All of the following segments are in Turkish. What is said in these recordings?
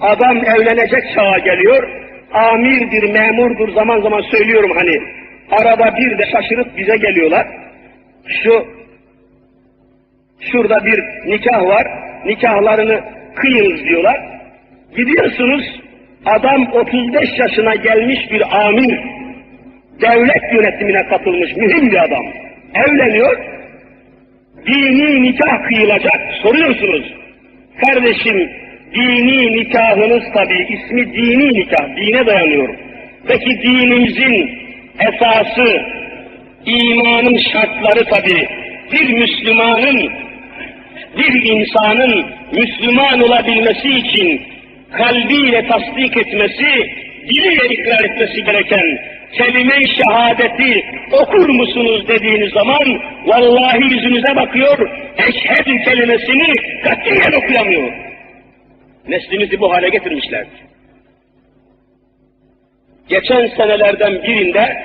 Adam evlenecek çağa geliyor, amirdir, memurdur zaman zaman söylüyorum hani. Arada bir de şaşırıp bize geliyorlar. Şu, şurada bir nikah var, nikahlarını kıyınız diyorlar. Gidiyorsunuz, adam 35 yaşına gelmiş bir amir, devlet yönetimine katılmış mühim bir adam. Evleniyor, dini nikah kıyılacak. Soruyorsunuz, kardeşim dini nikahınız tabi ismi dini nikah, dine dayanıyor. Peki dinimizin esası, imanın şartları tabi bir Müslümanın, bir insanın Müslüman olabilmesi için kalbiyle tasdik etmesi, diliyle ikrar etmesi gereken kelime-i şehadeti okur musunuz dediğiniz zaman vallahi yüzünüze bakıyor, eşhedü kelimesini katiyen okuyamıyor. Neslimizi bu hale getirmişler. Geçen senelerden birinde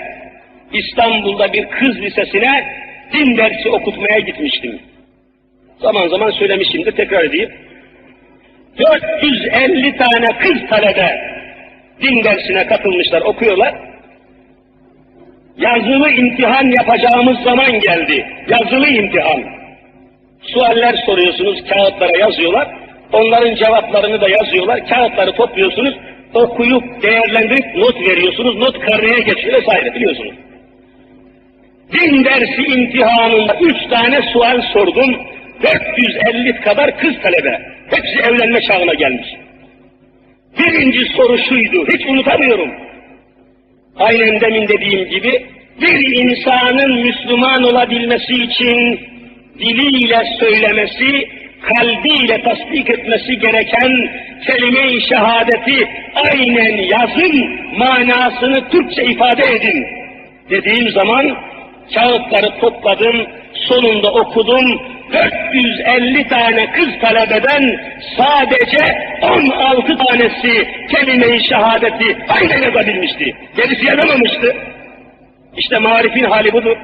İstanbul'da bir kız lisesine din dersi okutmaya gitmiştim. Zaman zaman söylemişimdir, tekrar edeyim. 450 tane kız talebe din dersine katılmışlar, okuyorlar. Yazılı imtihan yapacağımız zaman geldi. Yazılı imtihan. Sualler soruyorsunuz, kağıtlara yazıyorlar. Onların cevaplarını da yazıyorlar. Kağıtları topluyorsunuz, okuyup değerlendirip not veriyorsunuz. Not karneye geçiyor vesaire biliyorsunuz. Din dersi imtihanında üç tane sual sordum. 450 kadar kız talebe. Hepsi evlenme çağına gelmiş. Birinci soru şuydu, hiç unutamıyorum. Aynen demin dediğim gibi, bir insanın Müslüman olabilmesi için diliyle söylemesi, kalbiyle tasdik etmesi gereken kelime-i şehadeti aynen yazın, manasını Türkçe ifade edin. Dediğim zaman kağıtları topladım, sonunda okudum, 450 tane kız talebeden sadece 16 tanesi kelime-i şehadeti aynen yazabilmişti. Gerisi yazamamıştı. İşte marifin hali budur.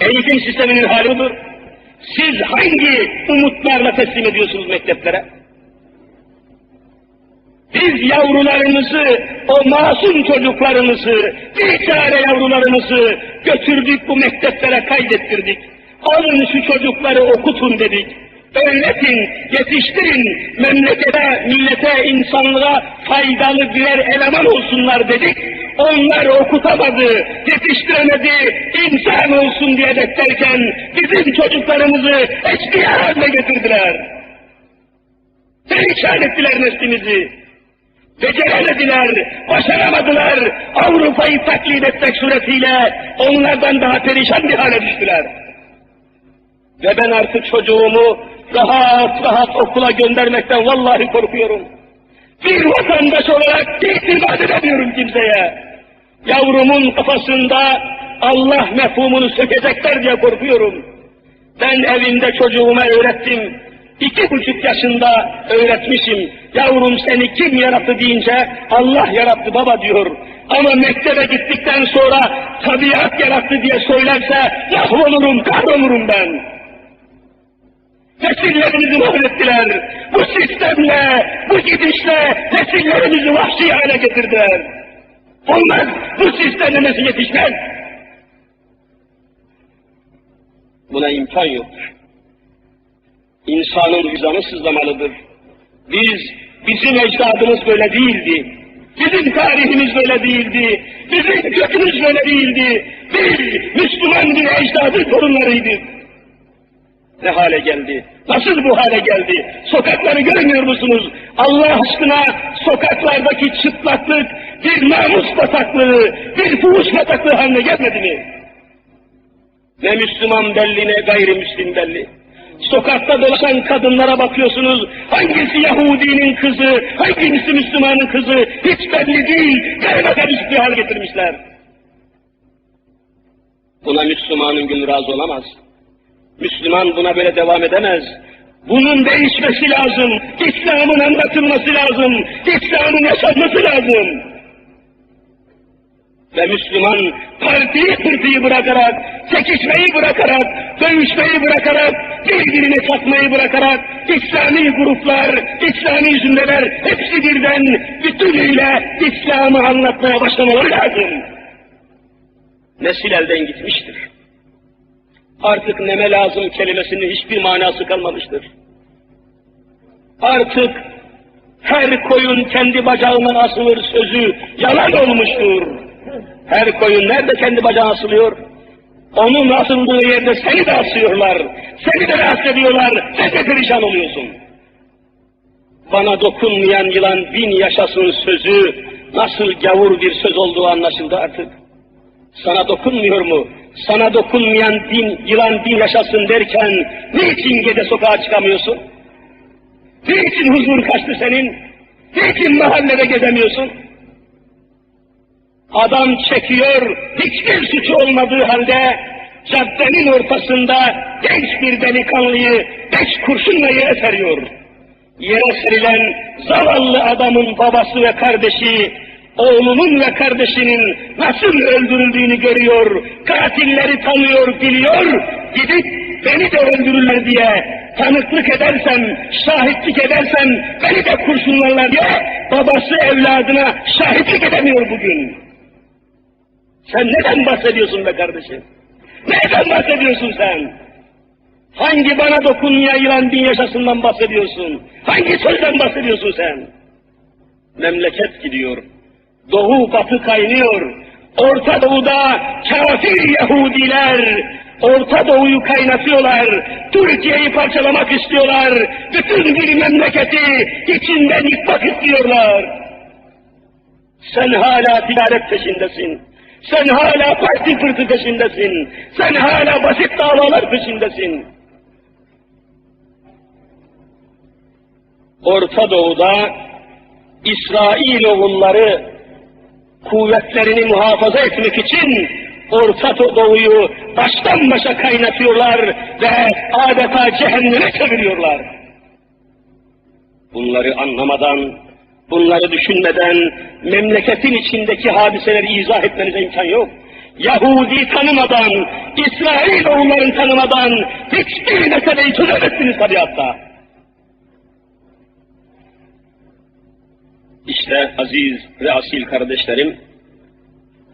Eğitim sisteminin hali budur. Siz hangi umutlarla teslim ediyorsunuz mekteplere? Biz yavrularımızı, o masum çocuklarımızı, bir tane yavrularımızı götürdük bu mekteplere kaydettirdik. Alın şu çocukları okutun dedik. Öğretin, yetiştirin, memlekete, millete, insanlığa faydalı birer eleman olsunlar dedik. Onlar okutamadı, yetiştiremedi, insan olsun diye beklerken bizim çocuklarımızı eşkıya haline getirdiler. Perişan ettiler neslimizi. Beceremediler, başaramadılar. Avrupa'yı taklit etmek suretiyle onlardan daha perişan bir hale düştüler. Ve ben artık çocuğumu rahat rahat okula göndermekten vallahi korkuyorum. Bir vatandaş olarak itimat edemiyorum kimseye. Yavrumun kafasında Allah mefhumunu sökecekler diye korkuyorum. Ben evimde çocuğuma öğrettim. İki buçuk yaşında öğretmişim. Yavrum seni kim yarattı deyince Allah yarattı baba diyor. Ama mektebe gittikten sonra tabiat yarattı diye söylerse mahvolurum, kahrolurum ben. Nesillerimizi mahvettiler. Bu sistemle, bu gidişle nesillerimizi vahşi hale getirdiler. Olmaz, bu sistemle nesil yetişmez. Buna imkan yok. İnsanın vicdanı sızlamalıdır. Biz, bizim ecdadımız böyle değildi. Bizim tarihimiz böyle değildi. Bizim kökümüz böyle değildi. Biz Müslüman bir ecdadın torunlarıydık. Ne hale geldi? Nasıl bu hale geldi? Sokakları görmüyor musunuz? Allah aşkına sokaklardaki çıplaklık bir namus bataklığı, bir fuhuş bataklığı haline gelmedi mi? Ne Müslüman belli ne gayrimüslim belli. Sokakta dolaşan kadınlara bakıyorsunuz, hangisi Yahudinin kızı, hangisi Müslümanın kızı, hiç belli değil, karışık bir hal getirmişler. Buna Müslümanın gönlü razı olamaz. Müslüman buna böyle devam edemez. Bunun değişmesi lazım. İslam'ın anlatılması lazım. İslam'ın yaşanması lazım. Ve Müslüman partiyi pırtıyı bırakarak, çekişmeyi bırakarak, dövüşmeyi bırakarak, birbirine çatmayı bırakarak, İslami gruplar, İslami zümreler hepsi birden bütünüyle İslam'ı anlatmaya başlamaları lazım. Nesil elden gitmiştir. Artık neme lazım kelimesinin hiçbir manası kalmamıştır. Artık her koyun kendi bacağından asılır sözü yalan olmuştur. Her koyun nerede kendi bacağına asılıyor? Onun asıldığı yerde seni de asıyorlar. Seni de rahatsız ediyorlar. Sen de perişan oluyorsun. Bana dokunmayan yılan bin yaşasın sözü nasıl gavur bir söz olduğu anlaşıldı artık. Sana dokunmuyor mu? Sana dokunmayan din, yılan bin yaşasın derken niçin gece sokağa çıkamıyorsun? Niçin huzur kaçtı senin? Niçin mahallede gezemiyorsun? Adam çekiyor, hiçbir suçu olmadığı halde caddenin ortasında genç bir delikanlıyı beş kurşunla yere seriyor. Yere serilen zavallı adamın babası ve kardeşi, oğlunun ve kardeşinin nasıl öldürüldüğünü görüyor, katilleri tanıyor, biliyor, gidip beni de öldürürler diye tanıklık edersem, şahitlik edersem beni de kurşunlarlar diye babası evladına şahitlik edemiyor bugün. Sen neden bahsediyorsun be kardeşim? Neden bahsediyorsun sen? Hangi bana dokunmaya yılan bin yaşasından bahsediyorsun? Hangi sözden bahsediyorsun sen? Memleket gidiyor. Doğu batı kaynıyor. Orta Doğu'da kafir Yahudiler Orta Doğu'yu kaynatıyorlar. Türkiye'yi parçalamak istiyorlar. Bütün bir memleketi içinden yıkmak istiyorlar. Sen hala ticaret peşindesin. Sen hala parti pırtı peşindesin. Sen hala basit davalar peşindesin. Orta Doğu'da İsrail oğulları kuvvetlerini muhafaza etmek için Orta Doğu'yu baştan başa kaynatıyorlar ve adeta cehenneme çeviriyorlar. Bunları anlamadan, bunları düşünmeden memleketin içindeki hadiseleri izah etmenize imkan yok. Yahudi tanımadan, İsrail oğullarını tanımadan hiçbir meseleyi çözemezsiniz tabiatta. İşte aziz ve asil kardeşlerim,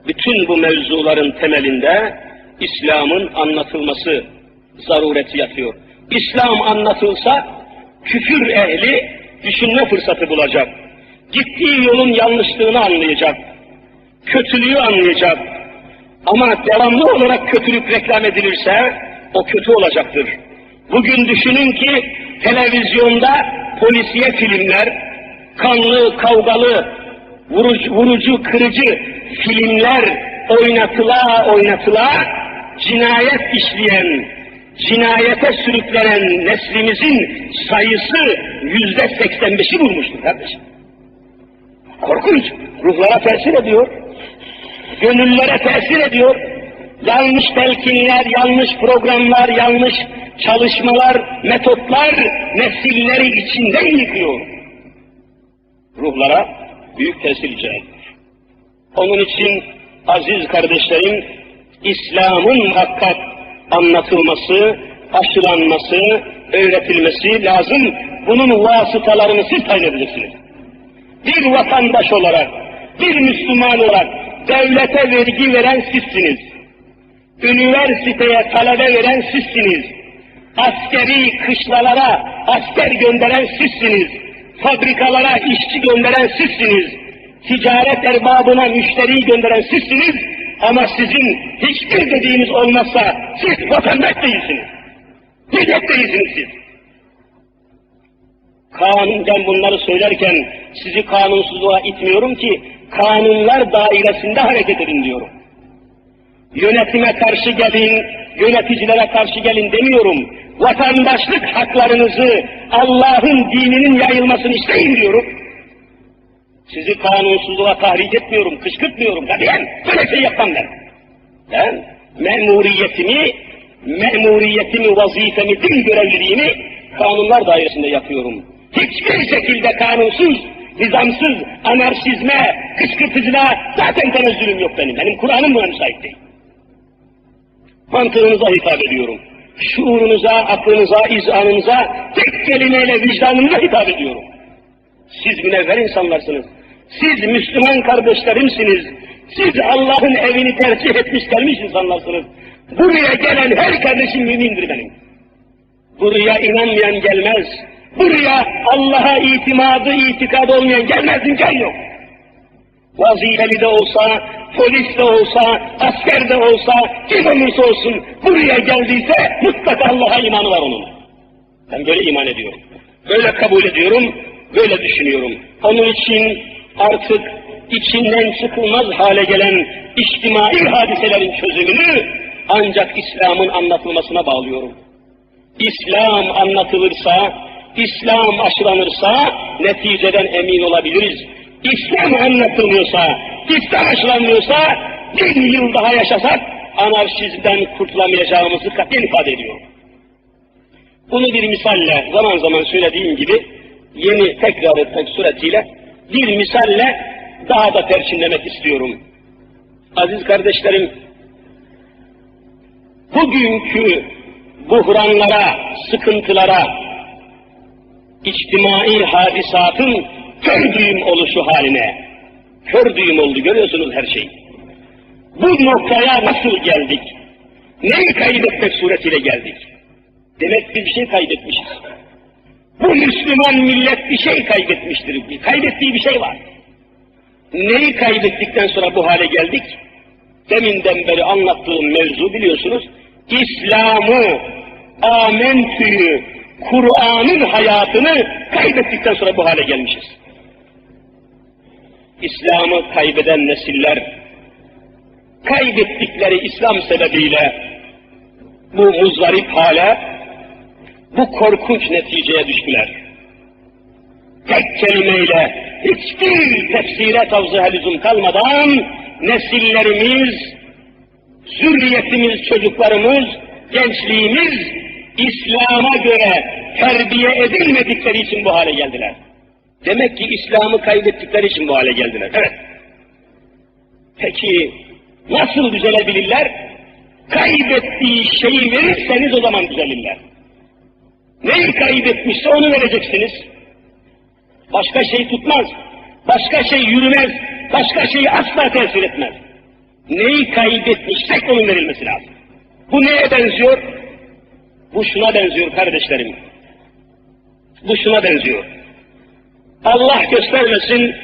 bütün bu mevzuların temelinde İslam'ın anlatılması zarureti yatıyor. İslam anlatılsa küfür ehli düşünme fırsatı bulacak. Gittiği yolun yanlışlığını anlayacak. Kötülüğü anlayacak. Ama devamlı olarak kötülük reklam edilirse o kötü olacaktır. Bugün düşünün ki televizyonda polisiye filmler, kanlı, kavgalı, vurucu, vurucu kırıcı filmler oynatıla oynatıla cinayet işleyen, cinayete sürüklenen neslimizin sayısı yüzde seksen beşi bulmuştur kardeşim. Korkunç. Ruhlara tesir ediyor. Gönüllere tesir ediyor. Yanlış telkinler, yanlış programlar, yanlış çalışmalar, metotlar nesilleri içinden yıkıyor. Ruhlara büyük tesir ediyor. Onun için aziz kardeşlerim, İslam'ın hakikat anlatılması, aşılanması, öğretilmesi lazım. Bunun vasıtalarını siz tayin edeceksiniz. Bir vatandaş olarak, bir Müslüman olarak devlete vergi veren sizsiniz. Üniversiteye talebe veren sizsiniz. Askeri kışlalara asker gönderen sizsiniz. Fabrikalara işçi gönderen sizsiniz ticaret erbabına müşteriyi gönderen sizsiniz ama sizin hiçbir dediğiniz olmazsa siz vatandaş değilsiniz. Millet değilsiniz siz. Kanun ben bunları söylerken sizi kanunsuzluğa itmiyorum ki kanunlar dairesinde hareket edin diyorum. Yönetime karşı gelin, yöneticilere karşı gelin demiyorum. Vatandaşlık haklarınızı Allah'ın dininin yayılmasını isteyin diyorum. Sizi kanunsuzluğa tahrik etmiyorum, kışkırtmıyorum. Tabiyen böyle şey yapmam ben. Ben memuriyetimi, memuriyetimi, vazifemi, din görevliliğimi kanunlar dairesinde yapıyorum. Hiçbir şekilde kanunsuz, nizamsız anarşizme, kışkırtıcılığa zaten tenezzülüm yok benim. Benim Kur'an'ım buna müsait değil. Mantığınıza hitap ediyorum. Şuurunuza, aklınıza, izanınıza, tek kelimeyle vicdanınıza hitap ediyorum. Siz münevver insanlarsınız. Siz Müslüman kardeşlerimsiniz. Siz Allah'ın evini tercih etmiş gelmiş insanlarsınız. Buraya gelen her kardeşim mümindir benim. Buraya inanmayan gelmez. Buraya Allah'a itimadı, itikad olmayan gelmez imkan yok. Vazifeli de olsa, polis de olsa, asker de olsa, kim olursa olsun buraya geldiyse mutlaka Allah'a imanı var onun. Ben böyle iman ediyorum. Böyle kabul ediyorum, böyle düşünüyorum. Onun için artık içinden çıkılmaz hale gelen içtimai hadiselerin çözümünü ancak İslam'ın anlatılmasına bağlıyorum. İslam anlatılırsa, İslam aşılanırsa neticeden emin olabiliriz. İslam anlatılmıyorsa, İslam aşılanmıyorsa bin yıl daha yaşasak anarşizmden kurtulamayacağımızı katiyen ifade ediyor. Bunu bir misalle zaman zaman söylediğim gibi yeni tekrar etmek suretiyle bir misalle daha da perçinlemek istiyorum. Aziz kardeşlerim, bugünkü buhranlara, sıkıntılara, içtimai hadisatın kör düğüm oluşu haline, kör düğüm oldu görüyorsunuz her şey. Bu noktaya nasıl geldik? Neyi kaybetmek suretiyle geldik? Demek bir şey kaybetmişiz. Bu Müslüman millet bir şey kaybetmiştir. Bir kaybettiği bir şey var. Neyi kaybettikten sonra bu hale geldik? Deminden beri anlattığım mevzu biliyorsunuz. İslam'ı, amentüyü, Kur'an'ın hayatını kaybettikten sonra bu hale gelmişiz. İslam'ı kaybeden nesiller, kaybettikleri İslam sebebiyle bu muzdarip hale, bu korkunç neticeye düştüler. Tek kelimeyle hiçbir tefsire tavzıha lüzum kalmadan nesillerimiz, zürriyetimiz, çocuklarımız, gençliğimiz İslam'a göre terbiye edilmedikleri için bu hale geldiler. Demek ki İslam'ı kaybettikleri için bu hale geldiler. Evet. Peki nasıl düzelebilirler? Kaybettiği şeyi verirseniz o zaman düzelirler. Neyi kaybetmişse onu vereceksiniz. Başka şey tutmaz. Başka şey yürümez. Başka şey asla tesir etmez. Neyi kaybetmişsek onun verilmesi lazım. Bu neye benziyor? Bu şuna benziyor kardeşlerim. Bu şuna benziyor. Allah göstermesin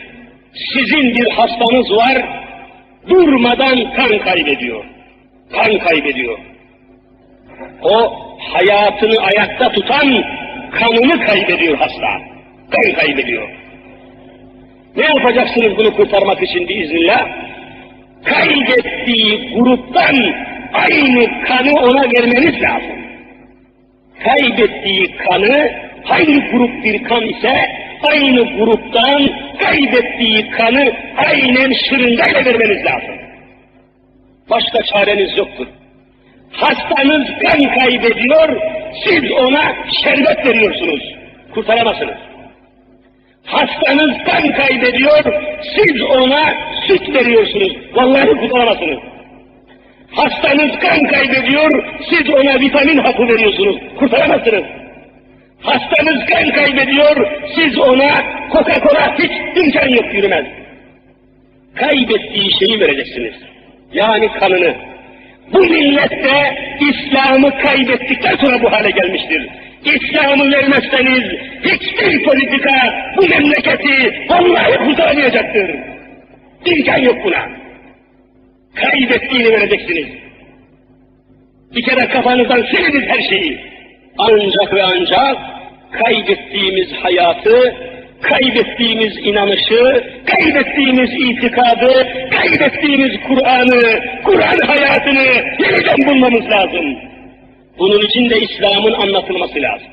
sizin bir hastanız var, durmadan kan kaybediyor. Kan kaybediyor. O hayatını ayakta tutan kanını kaybediyor hasta. Kan kaybediyor. Ne yapacaksınız bunu kurtarmak için biiznillah? Kaybettiği gruptan aynı kanı ona vermeniz lazım. Kaybettiği kanı hangi grup bir kan ise aynı gruptan kaybettiği kanı aynen şırıngayla vermeniz lazım. Başka çareniz yoktur. Hastanız kan kaybediyor, siz ona şerbet veriyorsunuz. Kurtaramazsınız. Hastanız kan kaybediyor, siz ona süt veriyorsunuz. Vallahi kurtaramazsınız. Hastanız kan kaybediyor, siz ona vitamin hapı veriyorsunuz. Kurtaramazsınız. Hastanız kan kaybediyor, siz ona Coca-Cola hiç imkan yok yürümez. Kaybettiği şeyi vereceksiniz. Yani kanını. Bu millette İslam'ı kaybettikten sonra bu hale gelmiştir. İslam'ı vermezseniz hiçbir politika bu memleketi vallahi kurtaramayacaktır. İmkan yok buna. Kaybettiğini vereceksiniz. Bir kere kafanızdan siliniz her şeyi. Ancak ve ancak kaybettiğimiz hayatı, kaybettiğimiz inanışı, kaybettiğimiz itikadı, kaybettiğimiz Kur'an'ı, Kur'an hayatını yeniden bulmamız lazım. Bunun için de İslam'ın anlatılması lazım.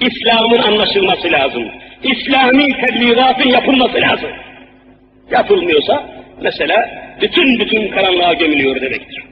İslam'ın anlaşılması lazım. İslami tebliğatın yapılması lazım. Yapılmıyorsa mesela bütün bütün karanlığa gömülüyor demektir.